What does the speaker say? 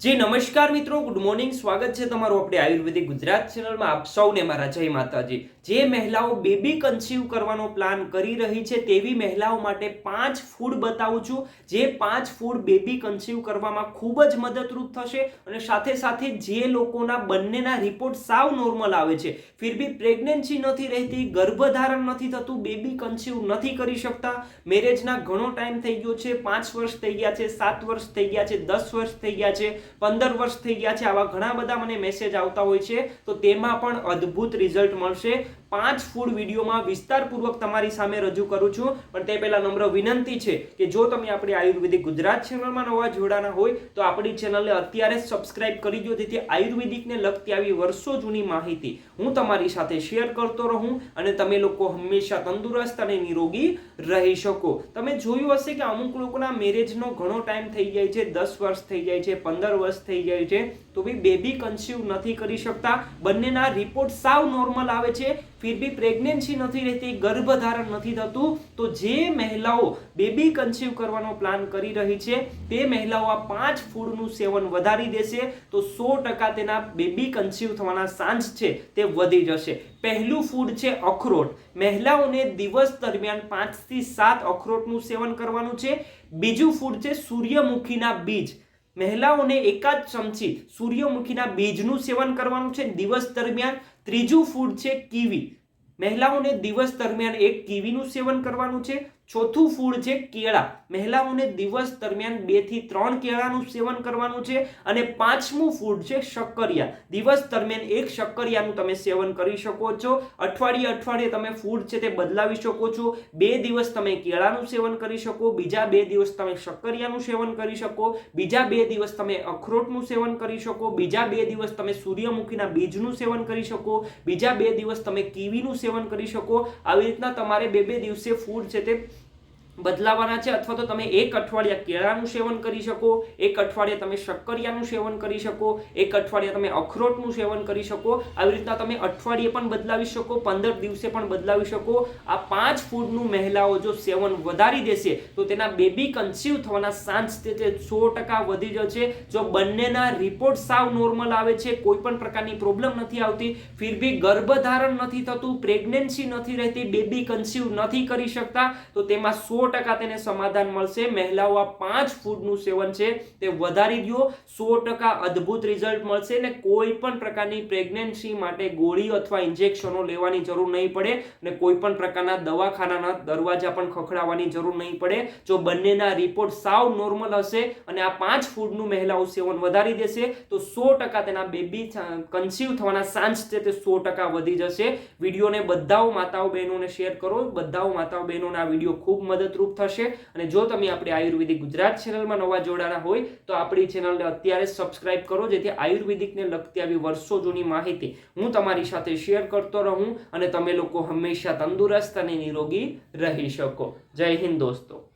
જી, નમસ્કાર મિત્રો. Good morning સ્વાગત છે તમારું આપણે આયુર્વેદિક ગુજરાત ચેનલમાં. આપ સૌને મારા જય માતાજી. જે મહિલાઓ બેબી કન્સીવ કરવાનો પ્લાન કરી રહી છે, તેવી મહિલાઓ માટે પાંચ ફૂડ બતાવું છું. જે પાંચ ફૂડ બેબી કન્સીવ કરવામાં ખૂબ જ મદદરૂપ થશે અને સાથે સાથે જે લોકોના બંનેના રિપોર્ટ સાવ નોર્મલ આવે છે, ફિર બી પ્રેગ્નન્સી નથી રહેતી, ગર્ભધારણ નથી થતું, બેબી કન્સીવ નથી કરી શકતા. મેરેજના ઘણો ટાઈમ થઈ ગયો છે, પાંચ વર્ષ થઈ ગયા છે, સાત વર્ષ થઈ ગયા છે, દસ વર્ષ થઈ ગયા છે. પંદર વર્ષ થઈ ગયા છે. આવા ઘણા બધા મને મેસેજ આવતા હોય છે. તો તેમાં પણ અદ્ભુત રિઝલ્ટ મળશે. પાંચ ફૂડ વિડીયોમાં વિસ્તારપૂર્વક તમારી સામે રજૂ કરું છું. પણ તે પહેલાં નમ્ર વિનંતી છે કે જો તમે આપણી આયુર્વેદિક ગુજરાત ચેનલમાં નવા જોડાના હોય, તો આપણી ચેનલને અત્યારે જ સબસ્ક્રાઇબ કરી દો, જેથી આયુર્વેદિકને લગતી આવી વર્ષો જૂની માહિતી હું તમારી સાથે શેર કરતો રહું અને તમે લોકો હંમેશા તંદુરસ્ત અને નિરોગી રહી શકો. તમે જોયું હશે કે અમુક લોકોના મેરેજનો ઘણો ટાઈમ થઈ જાય છે, દસ વર્ષ થઈ જાય છે, પંદર વર્ષ થઈ જાય છે, તો બી બેબી કન્સીવ નથી કરી શકતા. બંનેના રિપોર્ટ સાવ નોર્મલ આવે છે. ફિર બી પ્રેગ્નન્સી નથી રહેતી, ગર્ભધારણ નથી થતું, તો જે મહિલાઓ બેબી કન્સીવ કરવાનો પ્લાન કરી રહી છે, તે મહિલાઓ આ પાંચ ફૂડનું સેવન વધારી દેશે, તો સો ટકા તેના બેબી કન્સીવ થવાના ચાન્સ છે, તે વધી જશે. પહેલું ફૂડ છે અખરોટ. મહિલાઓને દિવસ દરમિયાન પાંચથી સાત અખરોટનું સેવન કરવાનું છે. બીજું ફૂડ છે સૂર્યમુખીના બીજ. મહિલાઓને એકાદ ચમચી સૂર્યમુખીના બીજનું સેવન કરવાનું છે. દિવસ દરમિયાન ત્રીજું ફૂડ છે કીવી. મહિલાઓને દિવસ દરમિયાન એક કીવીનું સેવન કરવાનું છે. ચોથું ફૂડ છે કેળા. મહિલાઓને દિવસ દરમિયાન બેથી ત્રણ કેળાનું સેવન કરવાનું છે અને પાંચમું ફૂડ છે શક્કરિયા. દિવસ દરમિયાન એક શક્કરિયાનું તમે સેવન કરી શકો છો. અઠવાડિયે અઠવાડિયે તમે ફૂડ છે તે બદલાવી શકો છો. બે દિવસ તમે કેળાનું સેવન કરી શકો, બીજા બે દિવસ તમે શક્કરિયાનું સેવન કરી શકો, બીજા બે દિવસ તમે અખરોટનું સેવન કરી શકો, બીજા બે દિવસ તમે સૂર્યમુખીના બીજનું સેવન કરી શકો, બીજા બે દિવસ તમે કીવીનું સેવન કરી શકો. આવી રીતના તમારે બે બે દિવસે ફૂડ છે તે બદલાવાના છે અથવા તો તમે એક અઠવાડિયા કેળાનું સેવન કરી શકો, એક અઠવાડિયે તમે શક્કરિયાનું સેવન કરી શકો, એક અઠવાડિયા તમે અખરોટનું સેવન કરી શકો. આવી રીતના તમે અઠવાડિયે પણ બદલાવી શકો, પંદર દિવસે પણ બદલાવી શકો. આ પાંચ ફૂડનું મહિલાઓ જો સેવન વધારી દેશે, તો તેના બેબી કન્સીવ થવાના ચાન્સ તે સો ટકા વધી જશે. જો બંનેના રિપોર્ટ સાવ નોર્મલ આવે છે, કોઈ પણ પ્રકારની પ્રોબ્લેમ નથી આવતી, ફિર બી ગર્ભધારણ નથી થતું પ્રેગ્નન્સી નથી રહેતી, બેબી કન્સીવ નથી કરી શકતા, તો તેમાં સો ટકા તેને સમાધાન મળશે. મહિલાઓ આ પાંચ ફૂડનું સેવન છે તે વધારી દો સો ટકા અદ્ભુત રિઝલ્ટ મળશે ને કોઈ પણ પ્રકારની પ્રેગ્નન્સી માટે ગોળી અથવા ઇન્જેક્શનો લેવાની જરૂર નહીં પડે અને કોઈ પણ પ્રકારના દવાખાનાના દરવાજા પણ ખખડાવવાની જરૂર નહીં પડે. જો બંનેના રિપોર્ટ સાવ નોર્મલ હશે અને આ પાંચ ફૂડનું મહિલાઓ સેવન વધારી દેશે, તો સો ટકા તેના બેબી કન્સીવ થવાના ચાન્સ છે તે સો ટકા વધી જશે. વિડીયોને બધાઓ માતાઓ બહેનોને શેર કરો. બધાઓ માતાઓ બહેનોને આ વીડિયો ખૂબ મદદરૂપ થશે. અને જો તમે આપણી આયુર્વેદિક ગુજરાત ચેનલમાં નવા જોડાણા હોય, તો આપણી ચેનલને અત્યારે સબસ્ક્રાઇબ કરો, જેથી આયુર્વેદિકને લગતી આવી વર્ષો જૂની માહિતી હું તમારી સાથે શેર કરતો રહું અને તમે લોકો હંમેશા તંદુરસ્ત અને નિરોગી રહી શકો. જય હિન્દ દોસ્તો.